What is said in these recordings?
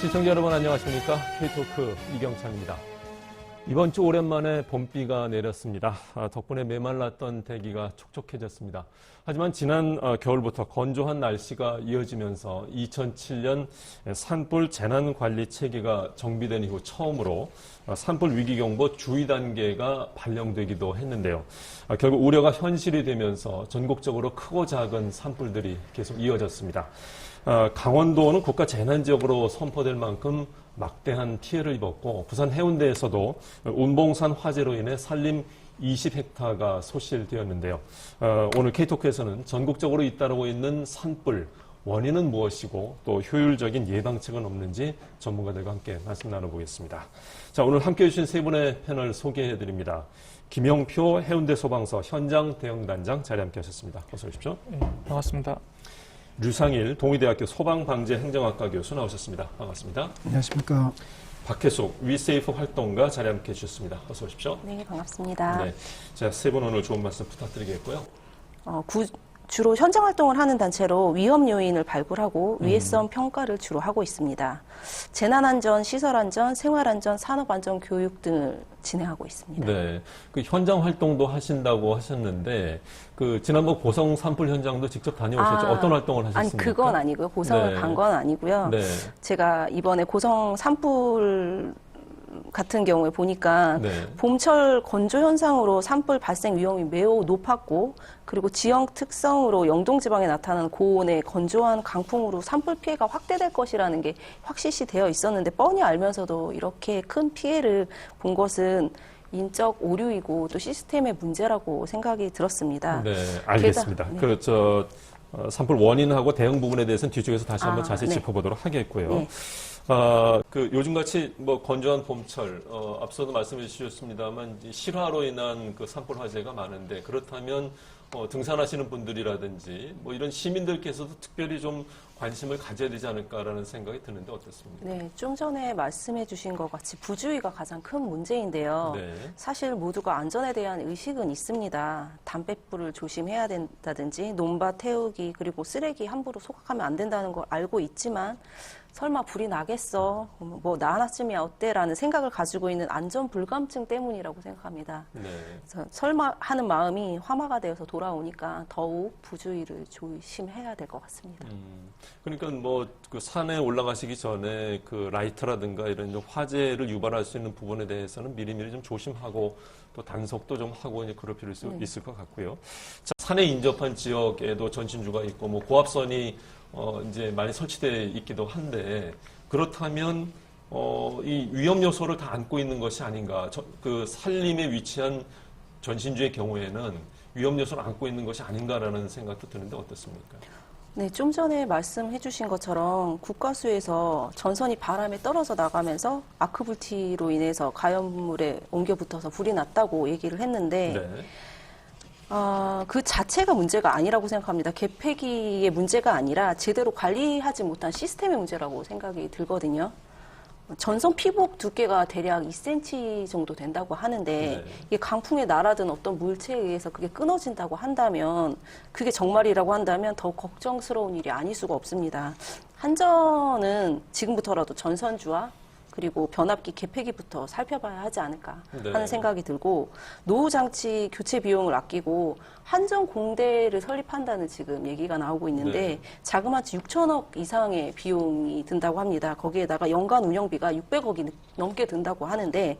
시청자 여러분 안녕하십니까? K토크 이경찬입니다. 이번 주 오랜만에 봄비가 내렸습니다. 아, 덕분에 메말랐던 대기가 촉촉해졌습니다. 하지만 지난 어, 겨울부터 건조한 날씨가 이어지면서 2007년 산불 재난관리 체계가 정비된 이후 처음으로 어, 산불 위기경보 주의 단계가 발령되기도 했는데요. 아, 결국 우려가 현실이 되면서 전국적으로 크고 작은 산불들이 계속 이어졌습니다. 아, 강원도는 국가 재난지역으로 선포될 만큼 막대한 피해를 입었고 부산 해운대에서도 운봉산 화재로 인해 산림 20헥타가 소실되었는데요. 어, 오늘 K토크에서는 전국적으로 잇따르고 있는 산불 원인은 무엇이고 또 효율적인 예방책은 없는지 전문가들과 함께 말씀 나눠보겠습니다. 자, 오늘 함께 해주신 세 분의 패널 소개해 드립니다. 김영표 해운대 소방서 현장 대응단장 자리 함께 하셨습니다. 어서 오십시오. 네, 반갑습니다. 류상일 동의대학교 소방방재행정학과 교수 나오셨습니다. 반갑습니다. 안녕하십니까. 박혜숙 위세이프 활동가 자리 함께 해주셨습니다. 어서 오십시오. 네, 반갑습니다. 네. 자, 세 분 오늘 좋은 말씀 부탁드리겠고요. 어, 구- 주로 현장 활동을 하는 단체로 위험 요인을 발굴하고 음. 위해성 평가를 주로 하고 있습니다. 재난 안전, 시설 안전, 생활 안전, 산업 안전 교육 등을 진행하고 있습니다. 네. 그 현장 활동도 하신다고 하셨는데, 그, 지난번 고성 산불 현장도 직접 다녀오셨죠? 아, 어떤 활동을 하셨습니까? 아니 그건 아니고요. 고성을 네. 간건 아니고요. 네. 제가 이번에 고성 산불 같은 경우에 보니까 네. 봄철 건조 현상으로 산불 발생 위험이 매우 높았고 그리고 지역 특성으로 영동 지방에 나타나는 고온의 건조한 강풍으로 산불 피해가 확대될 것이라는 게 확실시 되어 있었는데 뻔히 알면서도 이렇게 큰 피해를 본 것은 인적 오류이고 또 시스템의 문제라고 생각이 들었습니다. 네, 알겠습니다. 게다- 네. 그, 저, 어, 산불 원인하고 대응 부분에 대해서는 뒤쪽에서 다시 한번 아, 자세히 네. 짚어보도록 하겠고요. 네. 아, 그 요즘같이 뭐 건조한 봄철, 어, 앞서도 말씀해 주셨습니다만 실화로 인한 그 산불 화재가 많은데 그렇다면 어, 등산하시는 분들이라든지 뭐 이런 시민들께서도 특별히 좀 관심을 가져야 되지 않을까라는 생각이 드는데 어떻습니까? 네, 좀 전에 말씀해 주신 것 같이 부주의가 가장 큰 문제인데요. 네. 사실 모두가 안전에 대한 의식은 있습니다. 담뱃불을 조심해야 된다든지 논밭 태우기 그리고 쓰레기 함부로 소각하면 안 된다는 걸 알고 있지만 설마 불이 나겠어 뭐 나 하나쯤이야 어때라는 생각을 가지고 있는 안전 불감증 때문이라고 생각합니다. 네. 설마 하는 마음이 화마가 되어서 돌아오니까 더욱 부주의를 조심해야 될 것 같습니다. 음, 그러니까 뭐 그 산에 올라가시기 전에 그 라이터라든가 이런 좀 화재를 유발할 수 있는 부분에 대해서는 미리미리 좀 조심하고 또 단속도 좀 하고 이제 그럴 필요 있을, 네. 있을 것 같고요. 자, 산에 인접한 지역에도 전신주가 있고 뭐 고압선이 어 이제 많이 설치돼 있기도 한데 그렇다면 어 이 위험 요소를 다 안고 있는 것이 아닌가? 저, 그 산림에 위치한 전신주의 경우에는 위험 요소를 안고 있는 것이 아닌가라는 생각도 드는데 어떻습니까? 네, 좀 전에 말씀해 주신 것처럼 국가수에서 전선이 바람에 떨어져 나가면서 아크불티로 인해서 가연물에 옮겨 붙어서 불이 났다고 얘기를 했는데 네. 아, 그 자체가 문제가 아니라고 생각합니다. 개폐기의 문제가 아니라 제대로 관리하지 못한 시스템의 문제라고 생각이 들거든요. 전선 피복 두께가 대략 2cm 정도 된다고 하는데 네. 이게 강풍에 날아든 어떤 물체에 의해서 그게 끊어진다고 한다면 그게 정말이라고 한다면 더 걱정스러운 일이 아닐 수가 없습니다. 한전은 지금부터라도 전선주와 그리고 변압기 개폐기부터 살펴봐야 하지 않을까 네. 하는 생각이 들고 노후 장치 교체 비용을 아끼고 한전 공대를 설립한다는 지금 얘기가 나오고 있는데 네. 자그마치 6천억 이상의 비용이 든다고 합니다. 거기에다가 연간 운영비가 600억이 넘게 든다고 하는데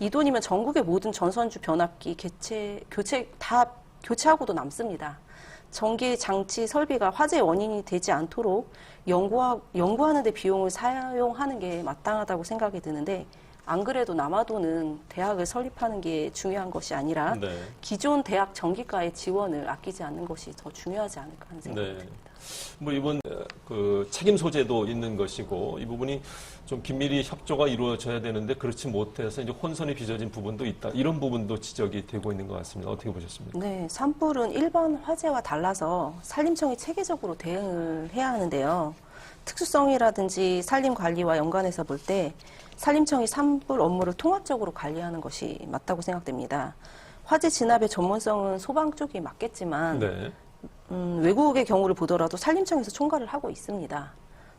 이 돈이면 전국의 모든 전선주 변압기 개체 교체 다 교체하고도 남습니다. 전기 장치 설비가 화재 원인이 되지 않도록 연구하, 연구하는 데 비용을 사용하는 게 마땅하다고 생각이 드는데 안 그래도 남아도는 대학을 설립하는 게 중요한 것이 아니라 네. 기존 대학 전기과의 지원을 아끼지 않는 것이 더 중요하지 않을까 하는 생각이 네. 듭니다. 뭐 이번 어, 그 책임 소재도 있는 것이고 이 부분이 좀 긴밀히 협조가 이루어져야 되는데 그렇지 못해서 이제 혼선이 빚어진 부분도 있다. 이런 부분도 지적이 되고 있는 것 같습니다. 어떻게 보셨습니까? 네, 산불은 일반 화재와 달라서 산림청이 체계적으로 대응을 해야 하는데요. 특수성이라든지 산림 관리와 연관해서 볼 때 산림청이 산불 업무를 통합적으로 관리하는 것이 맞다고 생각됩니다. 화재 진압의 전문성은 소방 쪽이 맞겠지만 네. 음, 외국의 경우를 보더라도 산림청에서 총괄을 하고 있습니다.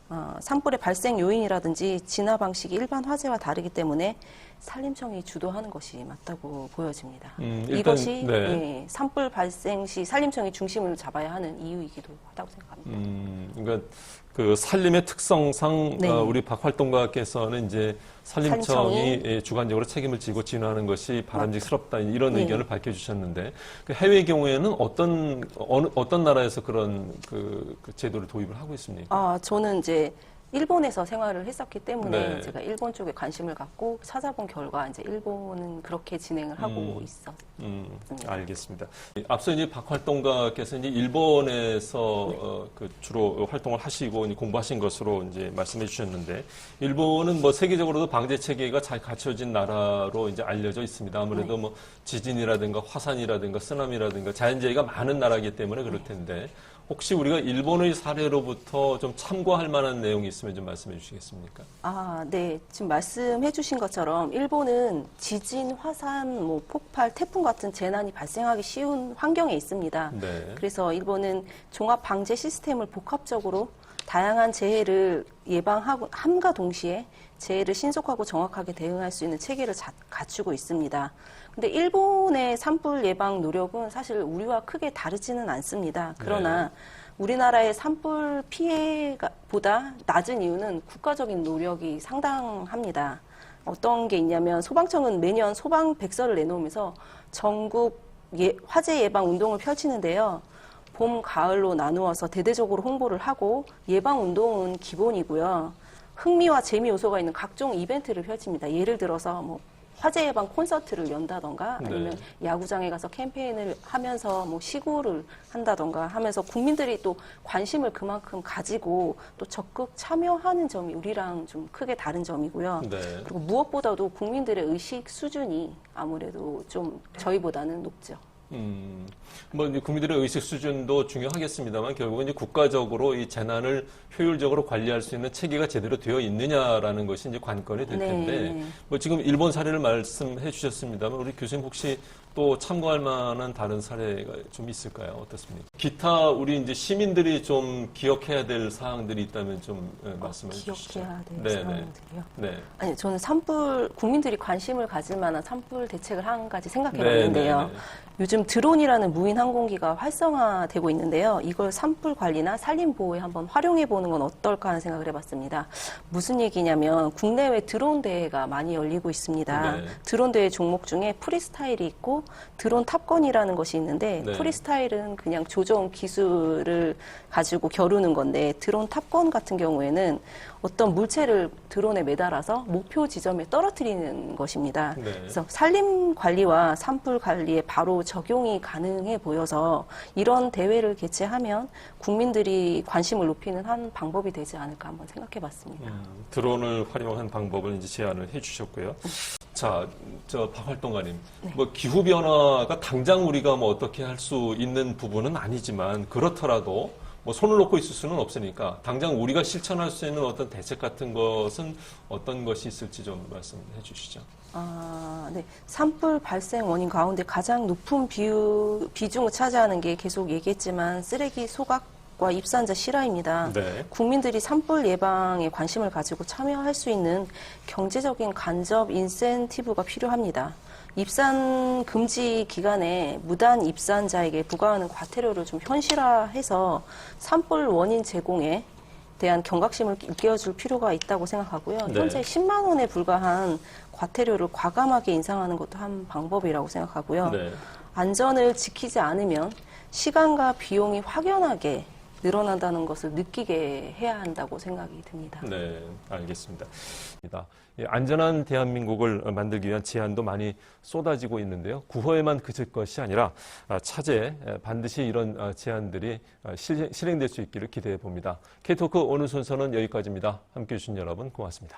어, 산불의 발생 요인이라든지 진화 방식이 일반 화재와 다르기 때문에 산림청이 주도하는 것이 맞다고 보여집니다. 음, 일단, 이것이 네. 예, 산불 발생 시 산림청이 중심을 잡아야 하는 이유이기도 하다고 생각합니다. 음, 그러니까 그 산림의 특성상 네. 어, 우리 박활동가께서는 이제 산림청이 산림청이 예, 주관적으로 책임을 지고 진화하는 것이 바람직스럽다 이런 네. 의견을 밝혀주셨는데 그 해외 경우에는 어떤 어느 어떤 나라에서 그런 그, 그 제도를 도입을 하고 있습니까? 아, 저는 이제 일본에서 생활을 했었기 때문에 네. 제가 일본 쪽에 관심을 갖고 찾아본 결과 이제 일본은 그렇게 진행을 하고 음. 있어. 음. 알겠습니다. 앞서 이제 박활동가께서 이제 일본에서 네. 어, 그 주로 활동을 하시고 공부하신 것으로 이제 말씀해 주셨는데 일본은 뭐 세계적으로도 방제 체계가 잘 갖춰진 나라로 이제 알려져 있습니다. 아무래도 네. 뭐 지진이라든가 화산이라든가 쓰나미라든가 자연재해가 많은 나라이기 때문에 네. 그럴 텐데 혹시 우리가 일본의 사례로부터 좀 참고할 만한 내용이 있으면 좀 말씀해 주시겠습니까? 아, 네. 지금 말씀해 주신 것처럼 일본은 지진, 화산, 뭐 폭발, 태풍 같은 재난이 발생하기 쉬운 환경에 있습니다. 네. 그래서 일본은 종합 방제 시스템을 복합적으로 다양한 재해를 예방하고 함과 동시에 재해를 신속하고 정확하게 대응할 수 있는 체계를 자- 갖추고 있습니다. 근데 일본의 산불 예방 노력은 사실 우리와 크게 다르지는 않습니다. 그러나 우리나라의 산불 피해보다 낮은 이유는 국가적인 노력이 상당합니다. 어떤 게 있냐면 소방청은 매년 소방 백서를 내놓으면서 전국 예- 화재 예방 운동을 펼치는데요. 봄, 가을로 나누어서 대대적으로 홍보를 하고 예방 운동은 기본이고요. 흥미와 재미 요소가 있는 각종 이벤트를 펼칩니다. 예를 들어서 뭐 화재 예방 콘서트를 연다던가 아니면 야구장에 가서 캠페인을 하면서 뭐 시구를 한다던가 하면서 국민들이 또 관심을 그만큼 가지고 또 적극 참여하는 점이 우리랑 좀 크게 다른 점이고요. 네. 그리고 무엇보다도 국민들의 의식 수준이 아무래도 좀 저희보다는 높죠. 음, 뭐 이제 국민들의 의식 수준도 중요하겠습니다만 결국은 이제 국가적으로 이 재난을 효율적으로 관리할 수 있는 체계가 제대로 되어 있느냐라는 것이 이제 관건이 될 네. 텐데 뭐 지금 일본 사례를 말씀해 주셨습니다만 우리 교수님 혹시 또 참고할 만한 다른 사례가 좀 있을까요? 어떻습니까? 기타 우리 이제 시민들이 좀 기억해야 될 사항들이 있다면 좀 예, 말씀해 주시죠. 기억해야 될 네, 네. 사항들이요. 네. 아니 저는 산불 국민들이 관심을 가질 만한 산불 대책을 한 가지 생각해 네, 봤는데요. 네, 네. 요즘 드론이라는 무인 항공기가 활성화되고 있는데요. 이걸 산불 관리나 산림 보호에 한번 활용해 보는 건 어떨까 하는 생각을 해봤습니다. 무슨 얘기냐면 국내외 드론 대회가 많이 열리고 있습니다. 네. 드론 대회 종목 중에 프리스타일이 있고 드론 탑건이라는 것이 있는데 네. 프리스타일은 그냥 조종 기술을 가지고 겨루는 건데 드론 탑건 같은 경우에는 어떤 물체를 드론에 매달아서 목표 지점에 떨어뜨리는 것입니다. 네. 그래서 산림 관리와 산불 관리에 바로 적용이 가능해 보여서 이런 대회를 개최하면 국민들이 관심을 높이는 한 방법이 되지 않을까 한번 생각해 봤습니다. 음, 드론을 활용한 방법을 이제 제안을 해 주셨고요. 자, 저 박활동가님, 네. 뭐 기후 변화가 당장 우리가 뭐 어떻게 할 수 있는 부분은 아니지만 그렇더라도 뭐 손을 놓고 있을 수는 없으니까 당장 우리가 실천할 수 있는 어떤 대책 같은 것은 어떤 것이 있을지 좀 말씀해 주시죠. 아, 네. 산불 발생 원인 가운데 가장 높은 비유, 비중을 차지하는 게 계속 얘기했지만 쓰레기 소각 과 입산자 실화입니다. 네. 국민들이 산불 예방에 관심을 가지고 참여할 수 있는 경제적인 간접 인센티브가 필요합니다. 입산 금지 기간에 무단 입산자에게 부과하는 과태료를 좀 현실화해서 산불 원인 제공에 대한 경각심을 일깨워줄 필요가 있다고 생각하고요. 네. 현재 10만 원에 불과한 과태료를 과감하게 인상하는 것도 한 방법이라고 생각하고요. 네. 안전을 지키지 않으면 시간과 비용이 확연하게 늘어난다는 것을 느끼게 해야 한다고 생각이 듭니다. 네, 알겠습니다. 예, 안전한 대한민국을 만들기 위한 제안도 많이 쏟아지고 있는데요. 구호에만 그칠 것이 아니라 아, 차제 에, 반드시 이런 아, 제안들이 아, 실- 실행될 수 있기를 기대해 봅니다. K토크 오늘 순서는 여기까지입니다. 함께 해 주신 여러분 고맙습니다.